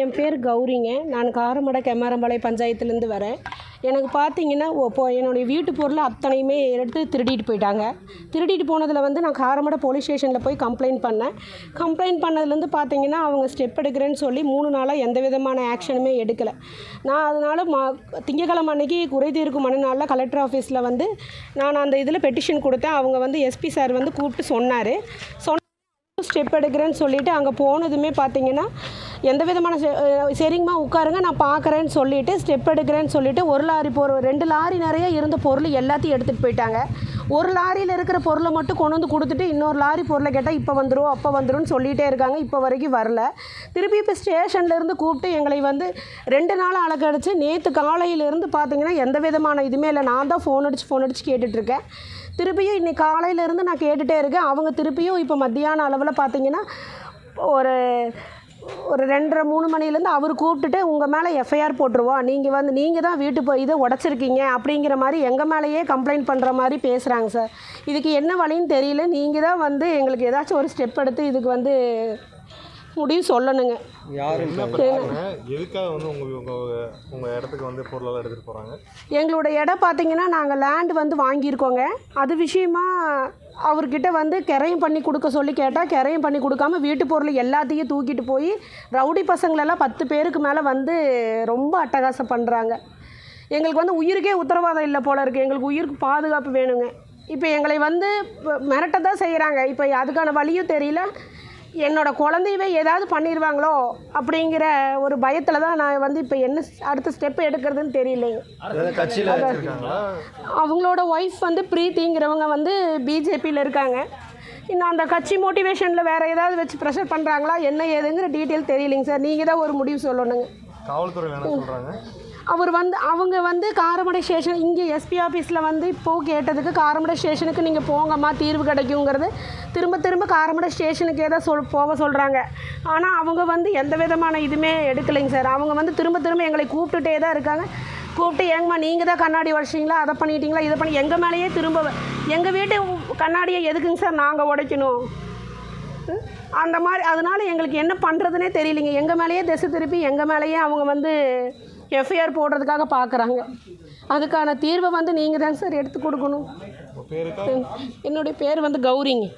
என் பேர் கௌரிங்க. நான் காரமடை கெமாரம்பாளையம் பஞ்சாயத்துலேருந்து வரேன். எனக்கு பார்த்தீங்கன்னா இப்போ என்னுடைய வீட்டு பொருள் அத்தனையுமே எடுத்து திருடிட்டு போயிட்டாங்க. திருடிட்டு போனதில் வந்து நான் காரமடை போலீஸ் ஸ்டேஷனில் போய் கம்ப்ளைண்ட் பண்ணேன். கம்ப்ளைண்ட் பண்ணதுலேருந்து பார்த்தீங்கன்னா அவங்க ஸ்டெப் எடுக்கிறேன்னு சொல்லி மூணு நாளாக எந்த விதமான ஆக்ஷனுமே எடுக்கலை. நான் அதனால் மா திங்கக்கிழமை அன்னைக்கு குறை தீர்க்கும் மனுநாளில் கலெக்டர் ஆஃபீஸில் வந்து நான் அந்த இதில் பெட்டிஷன் கொடுத்தேன். அவங்க வந்து எஸ்பி சார் வந்து கூப்பிட்டு சொன்னார். சொன்ன ஸ்டெப் எடுக்கிறேன்னு சொல்லிவிட்டு அங்கே போனதுமே பார்த்தீங்கன்னா எந்த விதமான செ- சரிங்கம்மா உட்காருங்க நான் பார்க்குறேன்னு சொல்லிவிட்டு ஸ்டெப் எடுக்கிறேன்னு சொல்லிவிட்டு ஒரு லாரி போகிற ரெண்டு லாரி நிறைய இருந்த பொருள் எல்லாத்தையும் எடுத்துகிட்டு போயிட்டாங்க. ஒரு லாரியில் இருக்கிற பொருளை மட்டும் கொண்டு வந்து கொடுத்துட்டு இன்னொரு லாரி பொருளை கேட்டால் இப்போ வந்துடும் அப்போ வந்துரும்னு சொல்லிகிட்டே இருக்காங்க. இப்போ வரைக்கும் வரல. திருப்பி இப்போ ஸ்டேஷன்லேருந்து கூப்பிட்டு எங்களை வந்து ரெண்டு நாள் அழகடிச்சு நேற்று காலையிலேருந்து பார்த்தீங்கன்னா எந்த விதமான இதுவுமே இல்லை. நான் தான் ஃபோன் அடித்து ஃபோன் அடித்து கேட்டுட்ருக்கேன் திருப்பியும் இன்றைக்கி காலையிலேருந்து நான் கேட்டுகிட்டே இருக்கேன். அவங்க திருப்பியும் இப்போ மத்தியான அளவில் பார்த்தீங்கன்னா ஒரு ஒரு ரெண்டரை மூணு மணிலேருந்து அவர் கூப்பிட்டுட்டு உங்கள் மேலே எஃப்ஐஆர் போட்டுருவோம் நீங்கள் வந்து நீங்கள் தான் வீட்டு போய் இதை உடச்சிருக்கீங்க அப்படிங்கிற மாதிரி எங்கள் மேலேயே கம்ப்ளைண்ட் பண்ணுற மாதிரி பேசுகிறாங்க சார் இதுக்கு என்ன வழின்னு தெரியல. நீங்கள் தான் வந்து எங்களுக்கு ஏதாச்சும் ஒரு ஸ்டெப் எடுத்து இதுக்கு வந்து முடிவு சொல்லணுங்க. எங்களோட இடம் பார்த்தீங்கன்னா நாங்கள் லேண்ட் வந்து வாங்கியிருக்கோங்க. அது விஷயமா அவர்கிட்ட வந்து கெரையும் பண்ணி கொடுக்க சொல்லி கேட்டால் கெரையும் பண்ணி கொடுக்காம வீட்டு பொருள் எல்லாத்தையும் தூக்கிட்டு போய் ரவுடி பசங்களெல்லாம் பத்து பேருக்கு மேலே வந்து ரொம்ப அட்டகாசம் பண்ணுறாங்க எங்களுக்கு வந்து உயிருக்கே உத்தரவாதம் இல்லை போல இருக்குது எங்களுக்கு உயிருக்கு பாதுகாப்பு வேணுங்க. இப்போ எங்களை வந்து மிரட்ட தான் செய்கிறாங்க இப்போ அதுக்கான வழியும் தெரியல. என்னோட குழந்தையவே ஏதாவது பண்ணிடுவாங்களோ அப்படிங்கிற ஒரு பயத்தில் தான் நான் வந்து இப்போ என்ன அடுத்த ஸ்டெப் எடுக்கிறதுன்னு தெரியலைங்க அவங்களோட ஒய்ஃப் வந்து பிரீத்திங்கிறவங்க வந்து பிஜேபியில் இருக்காங்க. இன்னும் அந்த கட்சி மோட்டிவேஷனில் வேறு ஏதாவது வச்சு ப்ரெஷர் பண்ணுறாங்களா என்ன ஏதுங்கிற டீட்டெயில் தெரியலைங்க சார் நீங்கள் தான் ஒரு முடிவு சொல்லணுங்க. காவல்துறை என்ன சொல்கிறாங்க அவர் வந்து அவங்க வந்து காரமடை ஸ்டேஷன் இங்கே எஸ்பி ஆஃபீஸில் வந்து இப்போது கேட்டதுக்கு காரமடை ஸ்டேஷனுக்கு நீங்கள் போங்கம்மா தீர்வு கிடைக்குங்கிறது திரும்ப திரும்ப காரமடை ஸ்டேஷனுக்கே தான் சொல் போக சொல்கிறாங்க ஆனால் அவங்க வந்து எந்த விதமான இதுவுமே எடுக்கலைங்க சார். அவங்க வந்து திரும்ப திரும்ப எங்களை கூப்பிட்டுட்டே தான் இருக்காங்க. கூப்பிட்டு ஏங்கம்மா நீங்கள் தான் கண்ணாடி உடச்சிங்களா? அதை பண்ணிட்டீங்களா? இதை பண்ணி எங்கள் மேலேயே திரும்ப எங்கள் வீட்டு கண்ணாடியை எதுக்குங்க சார் நாங்கள் உடைக்கணும்? அந்த மாதிரி அதனால எங்களுக்கு என்ன பண்ணுறதுனே தெரியலைங்க. எங்கள் மேலேயே திசை திருப்பி எங்கள் மேலேயே அவங்க வந்து எஃப்ஐஆர் போடுறதுக்காக பார்க்குறாங்க அதுக்கான தீர்வை வந்து நீங்கள் தாங்க சார் எடுத்து கொடுக்கணும். என்னுடைய பேர் வந்து கௌரிங்க.